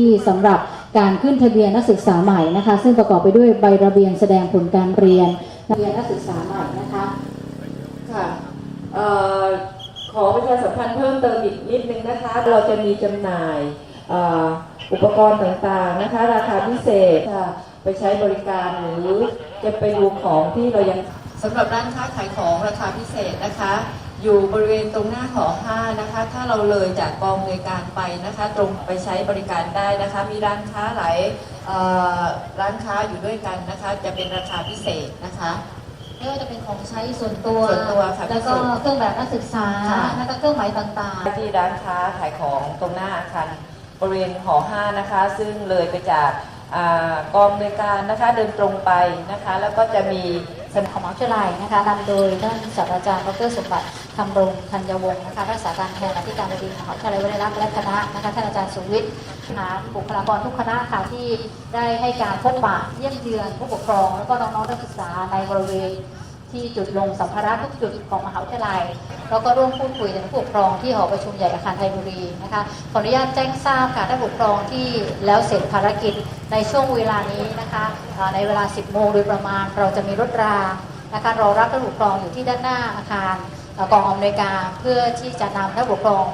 ที่สำหรับการขึ้นทะเบียนนักศึกษาใหม่นะคะ ซึ่งประกอบไปด้วยใบระเบียนแสดงผลการเรียนทะเบียนนักศึกษาใหม่นะคะค่ะเอ่อขอประชาสัมพันธ์เพิ่มเติมอีกนิดนึงนะคะ เราจะมีจำหน่ายเอ่ออุปกรณ์ต่างๆนะคะ ราคาพิเศษค่ะไปใช้บริการหรือจะไปดูของที่เรายัง สำหรับร้านค้าขายของราคาพิเศษนะคะ อยู่บริเวณตรงหน้าหอ5นะคะ ถ้าเราเลยจากกองอำนวยการไปนะคะ ตรงไปใช้บริการได้นะคะ มีร้านค้าหลายเอ่อร้านค้าอยู่ด้วยกันนะคะ จะเป็นราคาพิเศษนะคะไม่ว่าจะเป็นของใช้ส่วนตัว ส่วนตัวค่ะแล้วก็เครื่องแบบนักศึกษาค่ะแล้วก็เครื่องหมายต่างๆ ที่ร้านค้าขายของตรงหน้าอาคารบริเวณหอ5นะคะ ซึ่งเลยไปจากอากองบริการนะคะ เดินตรงไปนะคะ แล้วก็จะมี สนของมหาวิทยาลัยนะคะนำโดยท่านศาสตราจารย์ดรสมบัติคำรงธัญวงศ์นะคะรักษาการแทนอธิการบดีมหาวิทยาลัยวลัยลักษณ์และคณะนะคะท่านอาจารย์สุวิทย์หาบุคลากรทุกคณะค่ะที่ได้ให้การพบปะเยี่ยมเยือนผู้ปกครอง แล้วก็น้องๆนักศึกษาในบริเวณ ที่จุดลงสัมภาระทุกจุดของมหาวิทยาลัย แล้วก็ร่วมพูดคุยกับผู้ปกครองที่หอประชุมใหญ่อาคารไทยบุรีนะคะขออนุญาตแจ้งทราบค่ะท่านผู้ปกครองที่แล้วเสร็จภารกิจในช่วงเวลานี้นะคะในเวลา 10 โมงโดยประมาณเราจะมีรถรางนะคะรอรับท่านผู้ปกครองอยู่ที่ด้านหน้าอาคารเอ่อกองอำนวยการเพื่อที่จะนำท่านผู้ปกครอง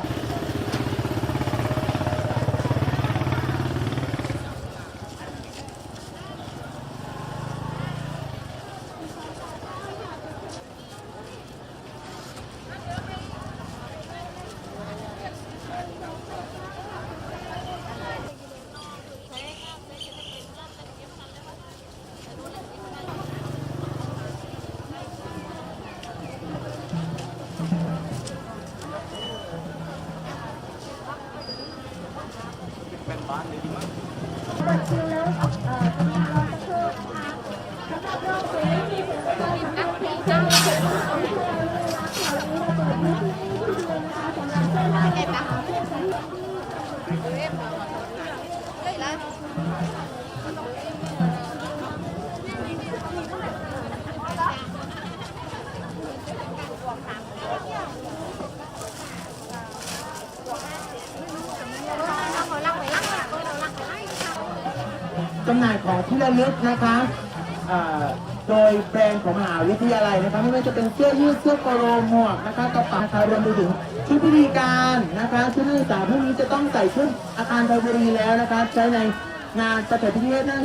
เปิดคิวแล้วเอ่อตรงนี้รอสักครู่นะคะสำหกับรอบเฟส จำหน่ายของที่ระลึกนะคะโดยแบรนด์ของมหาวิทยาลัยนะคะไม่ว่าจะเป็นเสื้อยืดเสื้อโปโลหมวกนะคะกระเป๋านะคะรวมไปถึงชุดพิธีการนะคะชุดนักศึกษาพวกนี้จะต้องใส่ชุดอาคารไทยบุรีแล้วนะคะ ใช้ในงานประกาศพิธีนั่น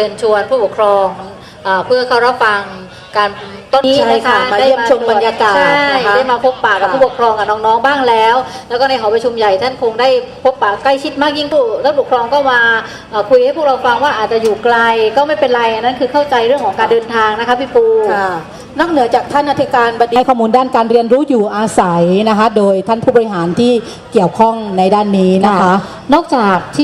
เชิญชวนผู้ปกครองเอ่อเพื่อเข้ารับฟังการต้นนี้ใช่นะค่ะคะมาเยี่ยมชมบรรยากาศใช่นะคะได้มาพบปะกับค่ะผู้ปกครองกับน้องๆบ้างแล้ว แล้วก็ในหอประชุมใหญ่ท่านคงได้พบปะใกล้ชิดมากยิ่งผู้ท่านผู้ปกครองก็มาเอ่อคุยให้พวกเราฟังว่าอาจจะอยู่ไกลก็ไม่เป็นไรอันนั้นคือเข้าใจเรื่องของการเดินทางนะคะพี่ปูค่ะนอกเหนือจากท่านอธิการบดีให้ข้อมูลด้านการเรียนรู้อยู่อาศัยนะคะ โดยท่านผู้บริหารที่เกี่ยวข้องในด้านนี้นะคะ นอกจากที่